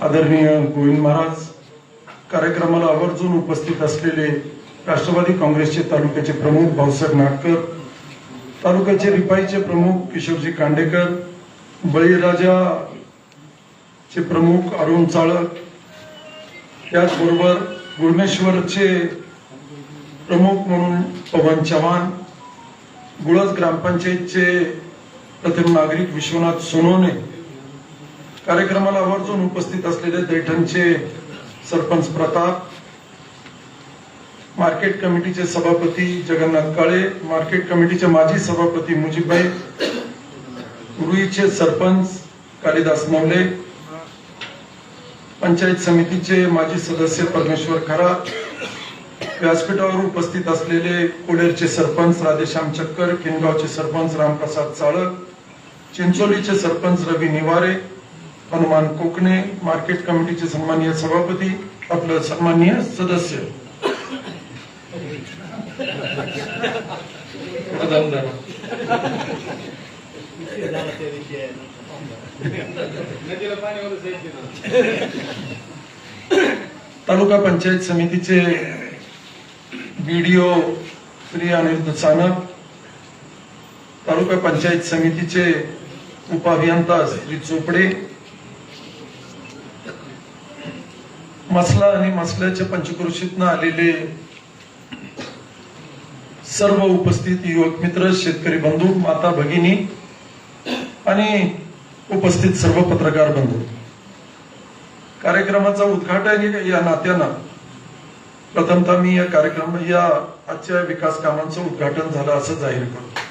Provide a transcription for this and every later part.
आदरणीय गोविंद महाराज कार्यक्रमाला आवर्जून उपस्थित असलेले राष्ट्रवादी काँग्रेसचे तालुक्याचे प्रमुख भाऊसाहेब नागकर तालुक्याचे रिपाईचे प्रमुख किशोरजी कांडेकर बळीराजा चे प्रमुख अरुण चाळक त्याचबरोबर भुवनेश्वरचे प्रमुख म्हणून पवन चव्हाण गुळज ग्रामपंचायतचे प्रथम नागरिक विश्वनाथ सोनवणे कार्यक्रमाला आवर्जून उपस्थित असलेले दैठणचे सरपंच प्रताप मार्केट कमिटीचे सभापती जगन्नाथ काळे मार्केट कमिटीचे माजी सभापती मुजीबभाई रुईचे सरपंच कालिदास नवले पंचायत समितीचे माजी सदस्य परमेश्वर खरा व्यासपीठावर उपस्थित असलेले कोडेरचे सरपंच राधेश्याम चक्कर किनगावचे सरपंच रामप्रसाद चाळक चिंचोलीचे सरपंच रवी निवारे हनुमान कोकणे मार्केट कमिटीचे सन्माननीय सभापती आपलं सन्माननीय सदस्य. तालुका पंचायत समितीचे बीडीओ श्री अनिरुद्ध चाणक तालुका पंचायत समितीचे उपाभियंता श्री चोपडे मसला आणि मसल्याच्या पंचक्रोशीतनं आलेले सर्व उपस्थित युवक मित्र शेतकरी बंधू माता भगिनी आणि उपस्थित सर्व पत्रकार बंधू. कार्यक्रमाचं उद्घाटन या नात्यानं प्रथमतः मी या कार्यक्रम या आजच्या विकास कामांचं उद्घाटन झालं असं जाहीर करतो.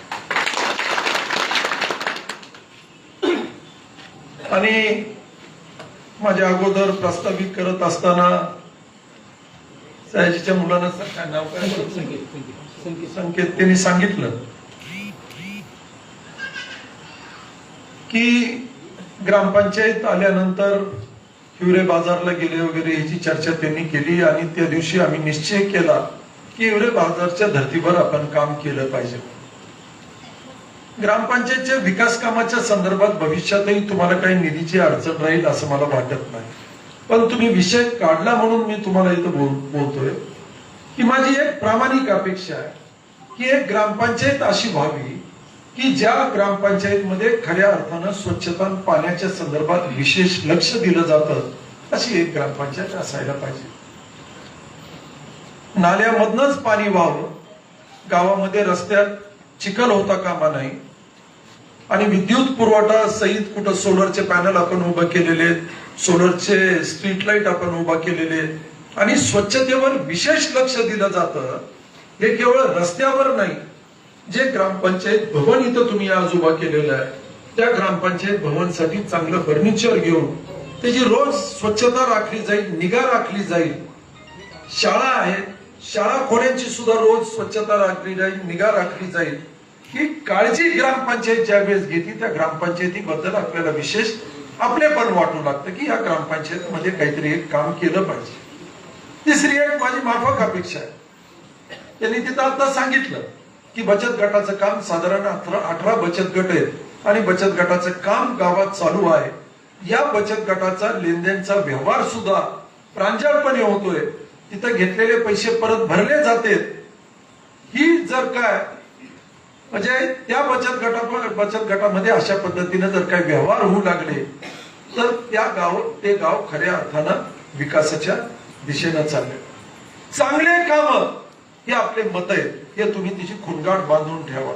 आणि माझ्या अगोदर प्रस्तावित करत असताना सयाजीच्या मुलांना नाव काय संकेत. त्यांनी सांगितलं की ग्रामपंचायत आल्यानंतर हिवरे बाजारला गेले वगैरे याची चर्चा त्यांनी केली आणि त्या दिवशी आम्ही निश्चय केला की हिवरे बाजारच्या धर्तीवर आपण काम केलं पाहिजे. ग्रामपंचायतच्या विकास कामाच्या संदर्भात भविष्यातही तुम्हाला काही निधीची अडचण राहील असं मला वाटत नाही. पण तुम्ही विषय काढला म्हणून मी तुम्हाला इथं बोल बोलतोय की माझी एक प्रामाणिक अपेक्षा आहे की एक ग्रामपंचायत अशी व्हावी की ज्या ग्रामपंचायतमध्ये खऱ्या अर्थानं स्वच्छता पाण्याच्या संदर्भात विशेष लक्ष दिलं जातं अशी एक ग्रामपंचायत असायला पाहिजे. नाल्यामधनच पाणी व्हावं गावामध्ये रस्त्यात चिखल होता कामा नाही आणि विद्युत पुरवठा सहित कुठं सोलरचे पॅनल आपण उभं केलेले सोलरचे स्ट्रीट लाइट आपण उभा केलेले आणि स्वच्छतेवर विशेष लक्ष दिलं जातं हे केवळ रस्त्यावर नाही जे ग्रामपंचायत भवन इथं तुम्ही आज उभा केलेलं आहे त्या ग्रामपंचायत भवनसाठी चांगलं फर्निचर घेऊन त्याची रोज स्वच्छता राखली जाईल निगा राखली जाईल. शाळा आहेत शाळा खोल्यांची सुद्धा रोज स्वच्छता राखली जाईल निगा राखली जाईल. ही काळजी ग्रामपंचायत ज्या वेळेस घेते त्या ग्रामपंचायतीबद्दल आपल्याला विशेष आपले पण वाटू लागतं की या ग्रामपंचायतीमध्ये काहीतरी एक काम केलं पाहिजे. तिसरी एक माझी माफक अपेक्षा आहे. त्यांनी तिथं आता सांगितलं की बचत गटाचं काम साधारण अठरा अठरा बचत गट आहेत आणि बचत गटाचं काम गावात चालू आहे. या बचत गटाचा लेनदेनचा व्यवहार सुद्धा प्रांजळपणे होतोय. तिथं घेतलेले पैसे परत भरले जाते. ही जर काय म्हणजे त्या बचत गटा बचत गटामध्ये अशा पद्धतीने जर काही व्यवहार होऊ लागले तर त्या गाव ते गाव खऱ्या अर्थानं विकासाच्या दिशेनं चालले. चांगले काम हे आपले मत आहेत हे तुम्ही तिची खुणगाठ बांधून ठेवा.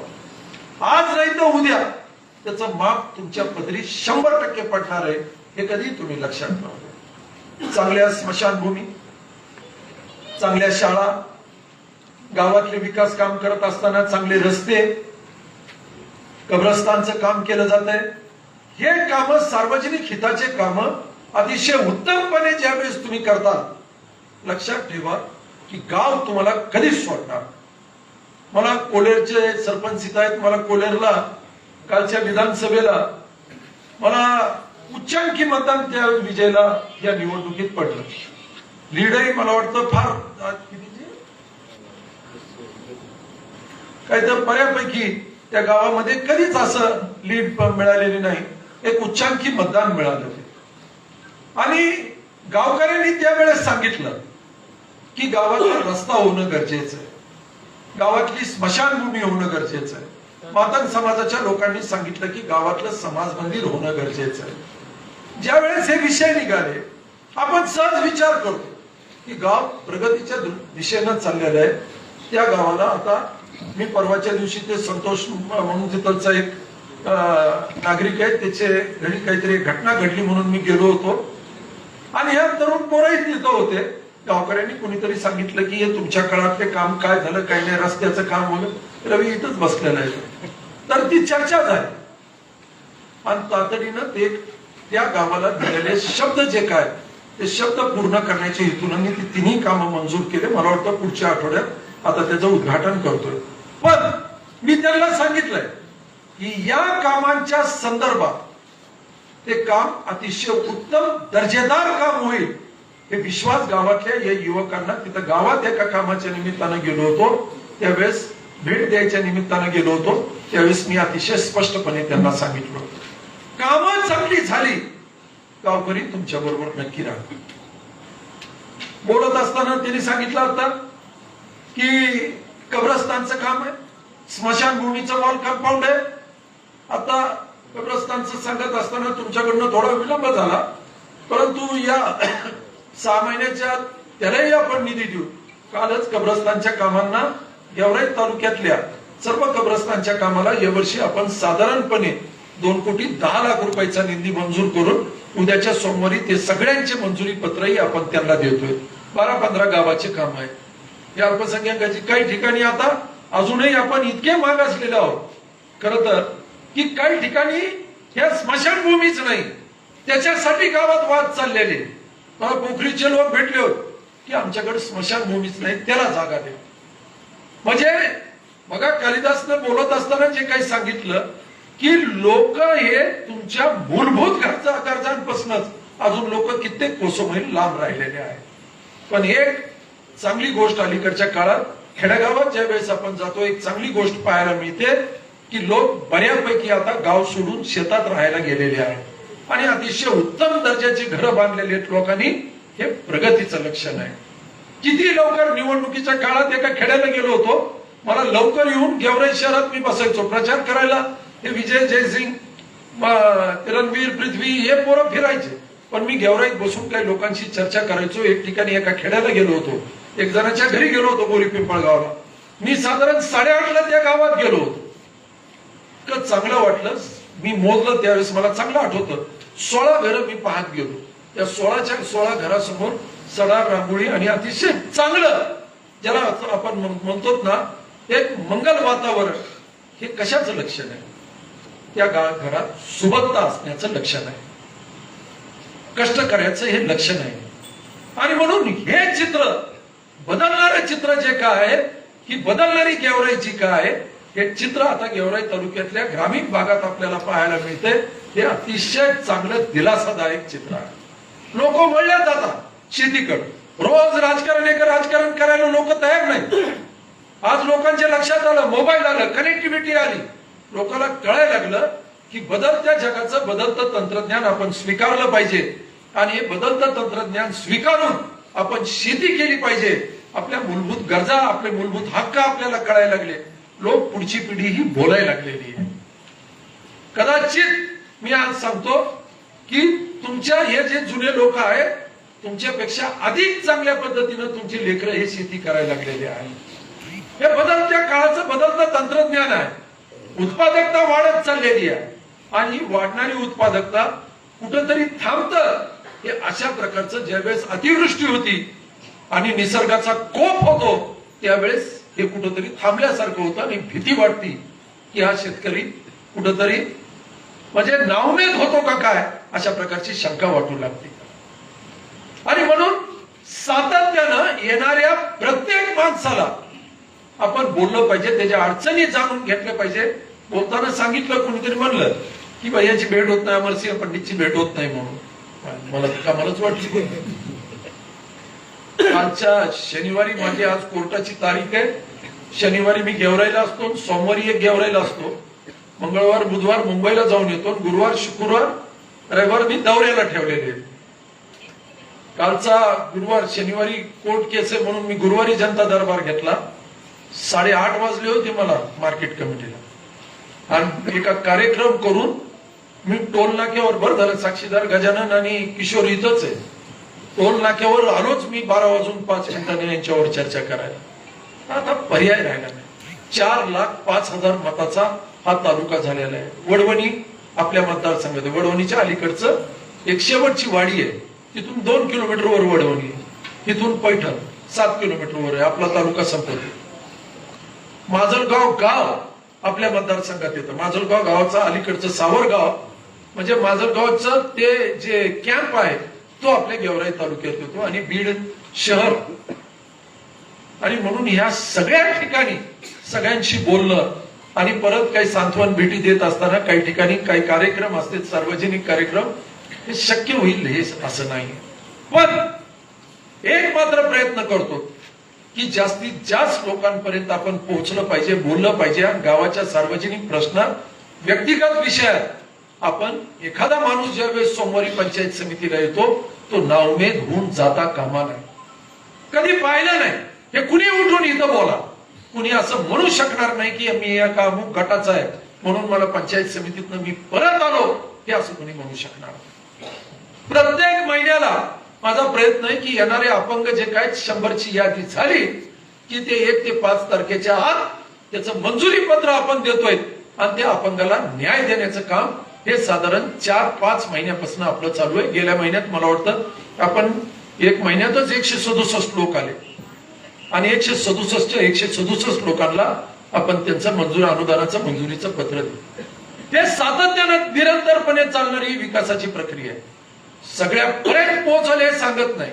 आज नाही तर उद्या. त्याचं माप तुमच्या पदरी शंभर टक्के पडणार आहे हे कधी तुम्ही लक्षात ठेवा. चांगल्या स्मशानभूमी चांगल्या शाळा गावातले विकास काम करत असताना चांगले रस्ते कब्रस्तानचं काम केलं जात आहे हे काम सार्वजनिक हिताचे काम अतिशय उत्तमपणे ज्यावेळेस तुम्ही करता लक्षात ठेवा. की गाव तुम्हाला कधीच सोडणार. मला कोलेरचे सरपंच इथं आहेत मला कोलेरला कालच्या विधानसभेला मला उच्चांकी मतदान त्या विजयला या निवडणुकीत पडलं. लीडही मला वाटतं फार काय काही तर बऱ्यापैकी त्या गावामध्ये कधीच असं लीड मिळालेली नाही. एक उच्चांकी मतदान मिळालं आणि गावकऱ्यांनी त्यावेळेस सांगितलं की गावातला रस्ता होणं गरजेचं आहे. गावातली स्मशानभूमी होणं गरजेचं आहे. मातंग समाजाच्या लोकांनी सांगितलं की गावातलं समाज मंदिर होणं गरजेचं आहे. ज्या वेळेस हे विषय निघाले आपण सहज विचार करतो की गाव प्रगतीच्या दिशेनं चाललेलं आहे. त्या गावाला आता मी परवाच्या दिवशी ते संतोष म्हणून तिथलचा एक नागरिक आहे. त्याचे घरी काहीतरी घटना घडली म्हणून मी गेलो होतो. आणि ह्या तरुण पोरही तिथं होते. गावकऱ्यांनी कुणीतरी सांगितलं की हे तुमच्या काळातले काम काय झालं काय नाही रस्त्याचं काम वगैरे. रवी इथंच बसलेलं आहे. तर ती चर्चा झाली. आणि तातडीनं ते त्या गावाला दिलेले शब्द जे काय ते शब्द पूर्ण करण्याच्या हेतून ती तिन्ही कामं मंजूर केले. मला वाटतं पुढच्या आठवड्यात आता त्याचं उद्घाटन करतोय. पण मी त्यांना सांगितलंय की या कामांच्या संदर्भात ते काम अतिशय उत्तम दर्जेदार काम होईल. हे विश्वास गावातल्या या युवकांना तिथं गावात एका कामाच्या निमित्तानं गेलो होतो. त्यावेळेस भेट द्यायच्या निमित्तानं गेलो होतो. त्यावेळेस मी अतिशय स्पष्टपणे त्यांना सांगितलं. होतं कामं चांगली झाली. गावकरी तुमच्या बरोबर नक्की राहा. बोलत असताना त्यांनी सांगितलं होतं की कब्रस्तानचं काम आहे. स्मशानभूमीचं वॉल कंपाऊंड आहे. आता कब्रस्तानचं सांगत असताना तुमच्याकडनं थोडा विलंब झाला. परंतु या सहा महिन्याच्या त्यालाही आपण निधी देऊ. कालच कब्रस्तानच्या कामांना गेवराई तालुक्यातल्या सर्व कब्रस्तानच्या कामाला यावर्षी आपण साधारणपणे दोन कोटी दहा लाख रुपयाचा निधी मंजूर करून उद्याच्या सोमवारी ते सगळ्यांचे मंजुरी पत्रही आपण त्यांना देतोय. बारा पंधरा गावाचे काम आहे. या अल्पसंख्याकाची काही ठिकाणी आता अजूनही आपण इतके मागासलेले आहोत. खर तर की काही ठिकाणी ह्या स्मशानभूमीच नाही. त्याच्यासाठी गावात वाद चाललेले. मला पोखरीचे लोक भेटले होते. की आमच्याकडे स्मशानभूमीच नाही त्याला जागा दे. म्हणजे बघा कालिदासनं बोलत असताना जे काही सांगितलं की लोक हे तुमच्या मूलभूत गरजा गरजांपासूनच अजून लोक कित्येक कोसोमैल लांब राहिलेले आहेत. पण एक चांगली गोष्ट अलीकडच्या काळात खेडेगावात ज्या वेळेस आपण जातो एक चांगली गोष्ट पाहायला मिळते की लोक बऱ्यापैकी आता गाव सोडून शेतात राहायला गेलेले आहेत. आणि अतिशय उत्तम दर्जाची घरं बांधलेली आहेत लोकांनी हे प्रगतीचं लक्षण आहे. किती लवकर निवडणुकीच्या काळात एका खेड्याला गेलो होतो मला लवकर येऊन गेवराई शहरात मी बसायचो. प्रचार करायला हे विजय जयसिंग रणवीर पृथ्वी हे पोरं फिरायचे. पण मी गेवराईत बसून काही लोकांशी चर्चा करायचो. एक ठिकाणी एका खेड्याला गेलो होतो. एक जणाच्या घरी गेलो होतो बोरी पिंपळगावला मी साधारण साडेआठला त्या गावात गेलो होतो. इतकं चांगलं वाटलं. मी मोजलं त्यावेळेस मला चांगलं आठवतं. सोळा घरं मी पाहत गेलो. या सोळाच्या सोळा घरासमोर सडा रांगोळी आणि अतिशय चांगलं ज्याला आपण म्हण- म्हणतो ना एक मंगल वातावरण. हे कशाचं लक्षण आहे? त्या गा- घरात सुबत्ता असण्याचं लक्षण आहे. कष्ट करायचं हे लक्षण आहे. आणि म्हणून हे चित्र बदलणारं चित्र जे काय आहे ही बदलणारी गेवराईची काय आहे हे चित्र आता गेवराई तालुक्यातल्या ग्रामीण भागात आपल्याला पाहायला मिळते. हे अतिशय चांगलं दिलासादायक चित्र आहे. लोक वळल्या जातात शेतीकडे. रोज राजकारण एक राजकारण करायला लोक तयार नाही आज लोकांच्या लक्षात आलं मोबाईल आलं कनेक्टिव्हिटी आली. लोकांना कळायला लागलं की बदलत्या जगाचं बदलतं तंत्रज्ञान आपण स्वीकारलं पाहिजे. आणि हे बदलतं तंत्रज्ञान स्वीकारून आपण शेती केली पाहिजे. आपल्या मूलभूत गरजा आपले मूलभूत हक्क आपल्याला कळायला लागले. लोक पुढची पिढी ही बोलायला लागलेली आहे. कदाचित मी आज सांगतो की तुमच्या हे जे जुने लोक आहेत तुमच्यापेक्षा अधिक चांगल्या पद्धतीनं तुमची लेकरं हे शेती करायला लागलेली आहे हे बदलत्या काळाचं बदलतं तंत्रज्ञान आहे. उत्पादकता वाढत चाललेली आहे. आणि वाढणारी उत्पादकता कुठंतरी थांबतं हे अशा प्रकारचं ज्यावेळेस अतिवृष्टी होती आणि निसर्गाचा कोप होतो त्यावेळेस हे कुठंतरी थांबल्यासारखं होतं आणि भीती वाटती की हा शेतकरी कुठंतरी म्हणजे नावमेद होतो का काय अशा प्रकारची शंका वाटू लागते. आणि म्हणून सातत्यानं येणाऱ्या प्रत्येक माणसाला आपण बोललं पाहिजे त्याच्या अडचणी जाणून घेतल्या पाहिजे. बोलताना सांगितलं कोणीतरी म्हणलं की भैयाची भेट होत नाही अमरसिंह पंडितची भेट होत नाही म्हणून. मला का मलाच वाटली. आजच्या शनिवारी माझी आज कोर्टाची तारीख आहे. शनिवारी मी गेवरायला असतो सोमवारी एक गेवरायला असतो. मंगळवार बुधवार मुंबईला जाऊन येतो गुरुवार शुक्रवार रविवार मी दौऱ्याला ठेवलेले कालचा गुरुवार शनिवारी कोर्ट केस आहे म्हणून मी गुरुवारी जनता दरबार घेतला. साडेआठ वाजले होते मला मार्केट कमिटीला. आणि एका कार्यक्रम करून मी टोल नाक्यावर भर झालं. साक्षीदार गजानन आणि किशोर इथंच आहे. टोल नाक्यावर आलोच मी बारा वाजून पाच मिनिटांनी यांच्यावर चर्चा करायला आता पर्याय राहिला नाही. चार लाख पाच हजार मताचा हा तालुका झालेला आहे. वडवणी आपल्या मतदारसंघात वडवणीच्या अलीकडचं एक शेवटची वाडी आहे. तिथून दोन किलोमीटरवर वडवणी तिथून पैठण सात किलोमीटरवर आहे. आपला तालुका संपवतो माजलगाव गाव आपल्या मतदारसंघात येतं. माजलगाव गावाचा अलीकडचं सावरगाव म्हणजे माजलगावचं ते जे कॅम्प आहे तो आपल्या गेवराई तालुक्यात येतो आणि बीड शहर. आणि म्हणून ह्या सगळ्या ठिकाणी सगळ्यांशी बोलणं आणि परत काही सांत्वन भेटी देत असताना काही ठिकाणी काही कार्यक्रम असते सार्वजनिक कार्यक्रम हे शक्य होईल हे असं नाही. पण एक मात्र प्रयत्न करतो की जास्तीत जास्त लोकांपर्यंत आपण पोहोचलं पाहिजे बोललं पाहिजे. गावाच्या सार्वजनिक प्रश्नात व्यक्तिगत विषयात आपण एखादा माणूस ज्यावेळेस सोमवारी पंचायत समितीला येतो तो नावमेद होऊन जाता कामा नाही कधी पाहिलं नाही. हे कुणी उठून इथं बोला? कुणी असं म्हणू शकणार नाही की मी या का अमुक गटाचा आहे. म्हणून मला पंचायत समितीतनं मी परत आलो हे असं कुणी म्हणू शकणार प्रत्येक महिन्याला माझा प्रयत्न आहे की येणारे अपंग जे काय शंभरची यादी झाली की ते एक ते पाच तारखेच्या आत त्याचं मंजुरी पत्र आपण देतोय. आणि त्या अपंगाला न्याय देण्याचं काम हे साधारण चार पाच महिन्यापासून आपलं चालू आहे. गेल्या महिन्यात मला वाटतं आपण एक महिन्यातच एकशे सदुसष्ट लोक आले. आणि एकशे सदुसष्ट एकशे सदुसष्ट लोकांना आपण त्यांचं मंजूर अनुदानाचं मंजुरीचं पत्र दिलं. हे सातत्यानं निरंतरपणे चालणारी विकासाची प्रक्रिया आहे. सगळ्यापर्यंत पोहोचल हे सांगत नाही.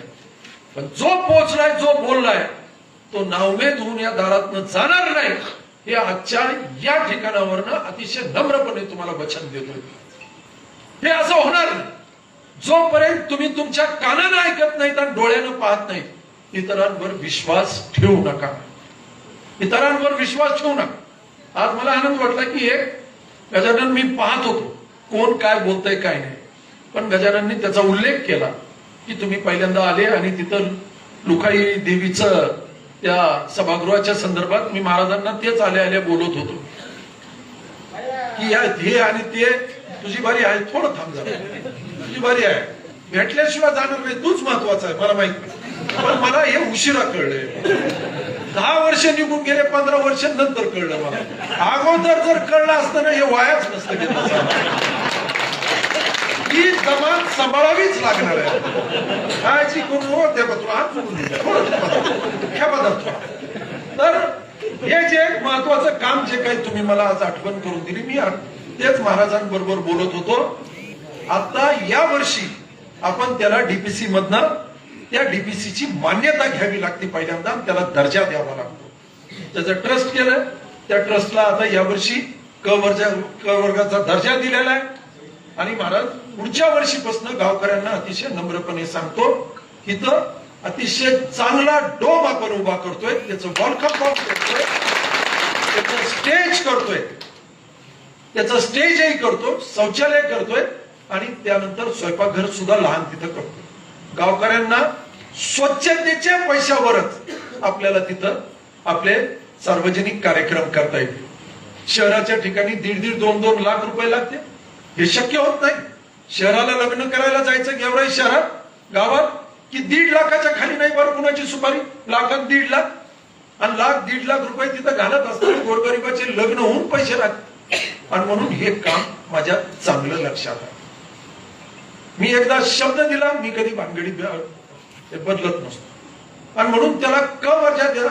पण जो पोहोचलाय जो बोललाय तो नावमेद होऊन या दारातनं जाणार नाही. हे आजच्या या ठिकाणावरनं अतिशय नम्रपणे तुम्हाला वचन देतोय. हे असं होणार? जोपर्यंत तुम्ही तुमच्या कानानं ऐकत नाहीत आणि डोळ्यानं पाहत नाही इतरांवर विश्वास ठेवू नका. इतरांवर विश्वास ठेवू नका. आज मला आनंद वाटला की एक गजानन मी पाहत होतो कोण काय बोलतय काय नाही. पण गजानननी त्याचा उल्लेख केला की तुम्ही पहिल्यांदा आले आणि तिथं लुकाई देवीचं त्या सभागृहाच्या संदर्भात मी महाराजांना तेच आले आले बोलत होतो. की या हे आणि ते तुझी बारी आहे थोडं थांब जरा. तुझी बारी आहे. भेटल्याशिवाय जाणार नाही तूच महत्त्वाचा आहे मला माहीत नाही. पण मला हे उशिरा कळलंय. दहा वर्ष निघून गेले पंधरा वर्ष नंतर कळलं मला. अगोदर जर कळलं असतं ना हे वायाच नसतं ही जमात सांभाळावीच लागणार आहे. काळजी करू हो त्या तुला हात जोडून ह्या पदार्थ तर हे जे महत्वाचं काम जे काही तुम्ही मला आज आठवण करून दिली मी तेच महाराजांबरोबर बोलत होतो. आता या वर्षी आपण त्याला डीपीसी मधनं त्या डीपीसीची मान्यता घ्यावी लागते पहिल्यांदा त्याला दर्जा द्यावा लागतो. त्याचं ट्रस्ट केलं त्या ट्रस्टला आता यावर्षी क वर्जा क वर्गाचा दर्जा दिलेला आहे. आणि महाराज पुढच्या वर्षीपासून गावकऱ्यांना अतिशय नम्रपणे सांगतो इथं अतिशय चांगला डोम आपण उभा करतोय. त्याचं वॉलकम बॉक्स करतोय त्याचं स्टेज करतोय. त्याचं स्टेजही करतो शौचालय करतोय आणि त्यानंतर स्वयंपाकघर सुद्धा लहान तिथं करतो गावकऱ्यांना स्वच्छतेच्या पैशावरच आपल्याला तिथं आपले सार्वजनिक कार्यक्रम करता येतील. शहराच्या ठिकाणी दीड दीड दोन दोन लाख रुपये लागते हे शक्य होत नाही. शहराला लग्न करायला जायचं गेवराई शहरात गावात की दीड लाखाच्या खाली नाही बरं कुणाची सुपारी? लाखात दीड लाख. आणि लाख दीड लाख रुपये तिथं घालत असताना गोरगरिबाचे लग्न होऊन पैसे लागतात आणि म्हणून हे काम माझ्या चांगलं लक्षात आहे. मी एकदा शब्द दिला मी कधी भानगडी बदलत नसतो. आणि म्हणून त्याला क दर्जा दे-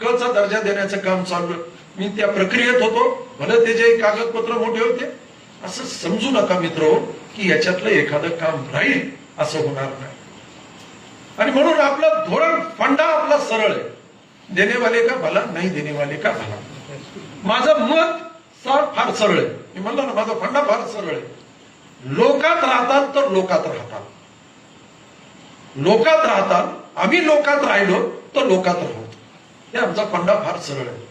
क चा दर्जा देण्याचं काम चालू मी त्या प्रक्रियेत होतो. भले त्याचे कागदपत्र मोठे होते असं समजू नका मित्र हो, की याच्यातलं एखादं काम राहील असं होणार नाही. आणि म्हणून आपलं धोरण फंडा आपला सरळ आहे. देणेवाले का भला? नाही देणेवाले का भला? माझं मत फार फार सरळ आहे. मी म्हणलं ना माझा फंडा फार सरळ आहे. लोकात राहतात तर लोकात राहतात. लोकात राहतात आम्ही लोकात राहिलो तर लोकात राहू. हे आमचा फंडा फार सरळ आहे.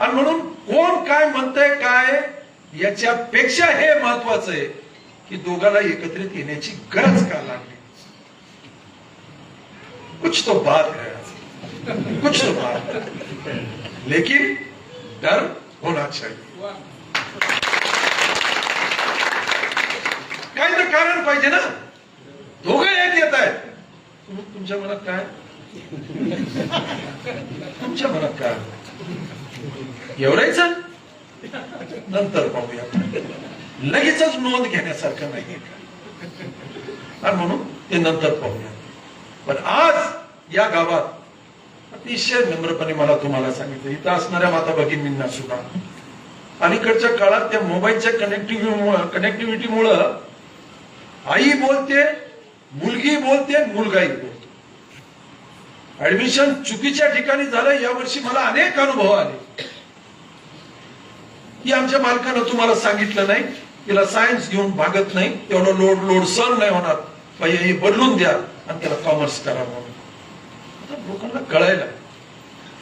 आणि म्हणून कोण काय म्हणतंय काय याच्यापेक्षा हे महत्वाचं आहे की दोघाला एकत्रित येण्याची गरज का लागली? कुछ तो बात है. कुछ तो बात है. लेकिन डर होना चाहिए. काही तर कारण पाहिजे ना. दोघं एक येत आहेत. तुमच्या मनात काय? तुमच्या मनात काय? एवढाच? नंतर पाहूया. लगेच नोंद घेण्यासारखं नाही आणि म्हणून ते नंतर पाहूया. पण आज या गावात अतिशय नम्रपणे मला तुम्हाला सांगितलं. इथं असणाऱ्या माता भगिनींना सुद्धा अलीकडच्या काळात त्या मोबाईलच्या कनेक्टिव्हिटी कनेक्टिव्हिटीमुळं आई बोलते मुलगी बोलते मुलगाही बोलतो. ऍडमिशन चुकीच्या ठिकाणी झालं यावर्षी मला अनेक अनुभव आले. की आमच्या मालकानं तुम्हाला सांगितलं नाही तिला सायन्स घेऊन भागत नाही तेवढं लोड लोड सहन नाही होणार. पहिले हे बदलून द्या आणि त्याला कॉमर्स करा म्हणून. लोकांना कळायला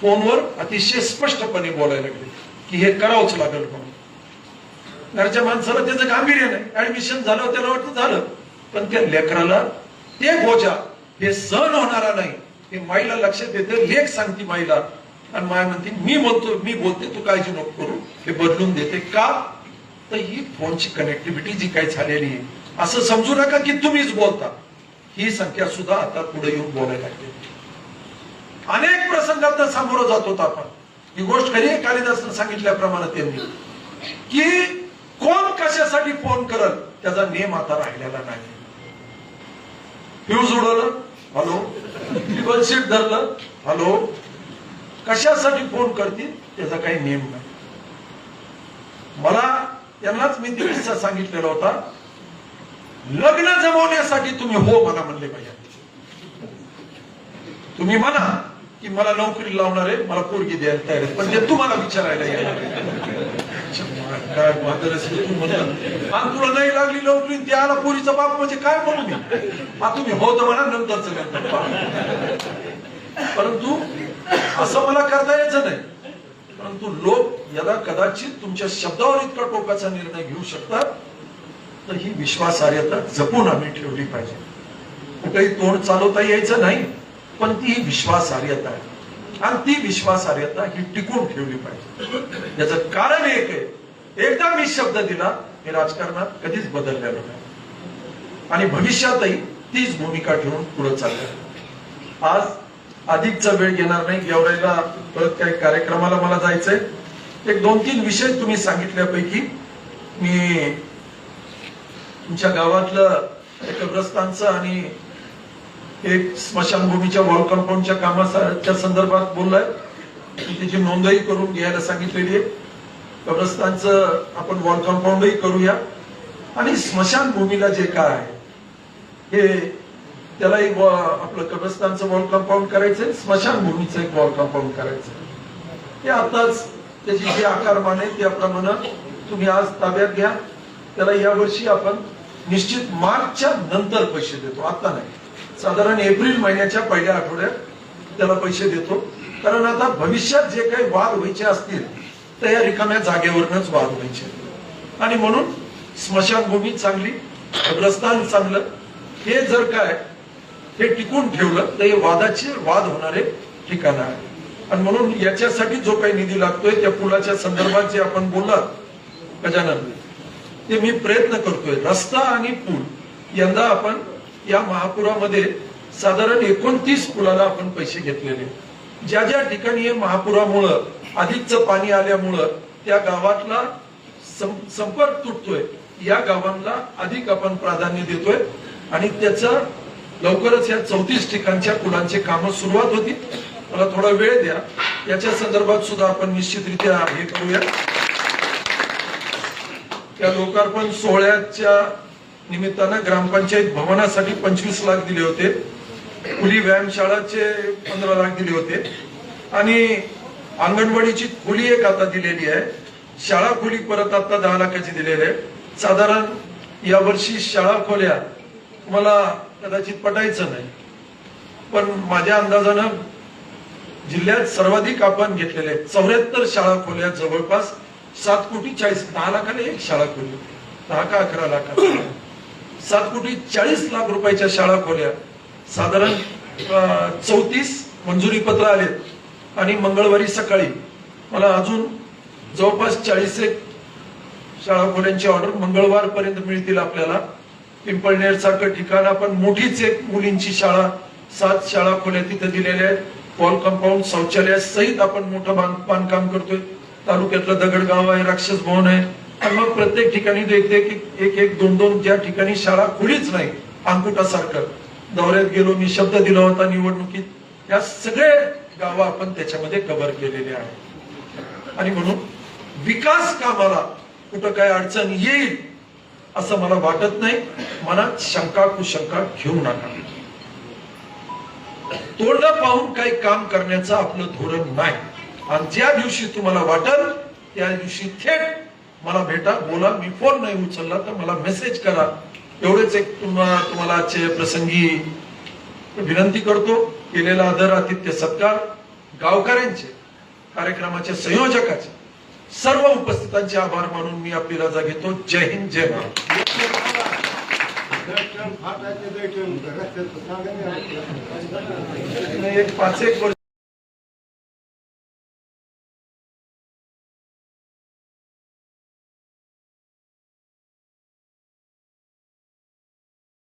फोनवर अतिशय स्पष्टपणे बोलायला लागले. की हे करावंच लागेल म्हणून. घरच्या माणसाला त्याचं गांभीर्य नाही. ऍडमिशन झालं त्याला वाटतं झालं. पण त्या लेकराला ते बोजा हे सहन होणारा नाही. हे माईला लक्षात येते. लेख सांगते माईला. आणि माय म्हणते मी बोलतो मी बोलते तू काळजी नको करू. हे बदलून देते का? तर ही फोनची कनेक्टिव्हिटी जी काही झालेली आहे असं समजू नका की तुम्हीच बोलता. ही संख्या सुद्धा आता पुढे येऊन बोलायला लागते अनेक प्रसंगात सामोरं जात होता आपण. ही गोष्ट खरी आहे? कालिदासनं सांगितल्याप्रमाणे त्यांनी. की कोण कशासाठी फोन करत त्याचा नेम आता राहिलेला नाही. फ्यूज उडवलं हॅलो टेबल सीट धरलं हॅलो कशासाठी फोन करतील त्याचा काही नेम नाही. मला त्यांनाच मी ते किस्सा सांगितलेला होता. लग्न जमवण्यासाठी तुम्ही हो म्हणा म्हणले पाहिजे. तुम्ही म्हणा. की मला नोकरी लावणार आहे मला पोरगी द्यायला तयार आहे पण ते तुम्हाला विचारायला येणार काय आणि तुला नाही लागली नोकरी ते आला पोरीचा बाप म्हणजे काय म्हणू मी? तुम्ही होत म्हणा नंतरच परंतु असं मला करता यायचं नाही. परंतु लोक याला कदाचित तुमच्या शब्दावर इतका टोकाचा निर्णय घेऊ शकतात तर ही विश्वासार्हता जपून आम्ही ठेवली पाहिजे. कुठेही तोंड चालवता यायचं नाही. पण ती ही विश्वासार्हता आहे. आणि ती विश्वासार्हता ही टिकून ठेवली पाहिजे. याचं कारण एक आहे. एकदा मी शब्द दिला हे राजकारणात कधीच बदललेलं नाही. आणि भविष्यातही तीच भूमिका ठेवून पुढे चाललं आज अधिकचा वेळ घेणार नाही. गेवराईला परत काही कार्यक्रमाला मला जायचंय. एक दोन तीन विषय तुम्ही सांगितल्यापैकी मी तुमच्या गावातलं कब्रस्तानचं आणि एक स्मशानभूमीच्या वॉल कंपाऊंडच्या कामाच्या संदर्भात बोललाय. त्याची नोंदही करून घ्यायला सांगितलेली आहे. कब्रस्तानचं आपण वॉल कंपाऊंडही करूया. आणि स्मशानभूमीला जे काय आहे हे त्याला एक आपलं कब्रस्तानचं वॉल कंपाऊंड करायचंय स्मशानभूमीचं एक वॉल कंपाऊंड करायचंय ते आताच त्याची जी आकारमान आहे त्याप्रमाणे तुम्ही आज ताब्यात घ्या. त्याला यावर्षी आपण निश्चित मार्चच्या नंतर पैसे देतो. आता नाही. साधारण एप्रिल महिन्याच्या पहिल्या आठवड्यात त्याला पैसे देतो. कारण आता भविष्यात जे काही वाद व्हायचे असतील तर या रिकाम्या जागेवरनच वाद व्हायचे. आणि म्हणून स्मशानभूमी चांगली कब्रस्तान चांगलं हे जर काय हे टिकून ठेवलं तर हे वादाचे वाद होणारे ठिकाण आहे आणि म्हणून याच्यासाठी जो काही निधी लागतोय त्या पुलाच्या संदर्भात जे आपण बोललात गजानन ते मी प्रयत्न करतोय. रस्ता आणि पूल यंदा आपण या महापुरामध्ये साधारण एकोणतीस पुलाला आपण पैसे घेतलेले. ज्या ज्या ठिकाणी हे महापुरामुळं अधिकचं पाणी आल्यामुळं त्या गावातला संपर्क तुटतोय या गावांना अधिक आपण प्राधान्य देतोय. आणि त्याचं लवकरच या चौतीस ठिकाणच्या पुलांचे कामं सुरुवात होती. मला थोडा वेळ द्या. याच्या संदर्भात सुद्धा आपण निश्चितरित्या हे करूया. त्या लोकार्पण सोहळ्याच्या निमित्तानं ग्रामपंचायत भवनासाठी पंचवीस लाख दिले होते. खुली व्यायामशाळाचे पंधरा लाख दिले होते. आणि अंगणवाडीची खोली एक आता दिलेली आहे. शाळा खोली परत आता दहा लाखाची दिलेली आहे. साधारण यावर्षी शाळा खोल्या मला कदाचित पटायचं नाही. पण माझ्या अंदाजानं जिल्ह्यात सर्वाधिक आपण घेतलेले चौऱ्याहत्तर शाळा खोल्या जवळपास सात कोटी चाळीस दहा लाखाला एक शाळा खोली. दहा का अकरा लाख सात कोटी चाळीस लाख रुपयाच्या शाळा खोल्या. साधारण चौतीस मंजुरी पत्र आलेत. आणि मंगळवारी सकाळी मला अजून जवळपास चाळीस एक शाळा खोल्यांची ऑर्डर मंगळवार पर्यंत मिळतील आपल्याला. पिंपळनेर सारखं ठिकाण आपण मोठीच एक मुलींची शाळा सात शाळा खोल्या तिथे दिलेल्या आहेत. पॉल कंपाऊंड शौचालया सहित आपण मोठं बांध- बांधकाम करतोय. तालुक्यातलं दगडगाव आहे राक्षस भवन आहे. आणि मग प्रत्येक ठिकाणी देखते की एक एक दोन दोन ज्या ठिकाणी शाळा खुलीच नाही अंकुटासारखं दौऱ्यात गेलो मी शब्द दिला होता निवडणुकीत. या सगळे गावं आपण त्याच्यामध्ये कव्हर केलेले आहे आणि म्हणून विकास कामाला कुठं काय अडचण येईल असं मला वाटत नाही. मनात शंका कुशंका घेऊ नका. तोंड पाहून काही काम करण्याचं आपलं धोरण नाही. आणि ज्या दिवशी तुम्हाला वाटल त्या दिवशी थेट मला भेटा बोला मी फोन नाही उचलला तर मला मेसेज करा. एवढेच एक तुम्हाला तुम्हाला प्रसंगी विनंती करतो. केलेला आदर आतिथ्य सत्कार गावकऱ्यांचे कार्यक्रमाचे संयोजकाचे सर्व उपस्थितांचे आभार मानून मी आपली रजा घेतो. जय हिंद जय भारत एक पाच एक वर्ष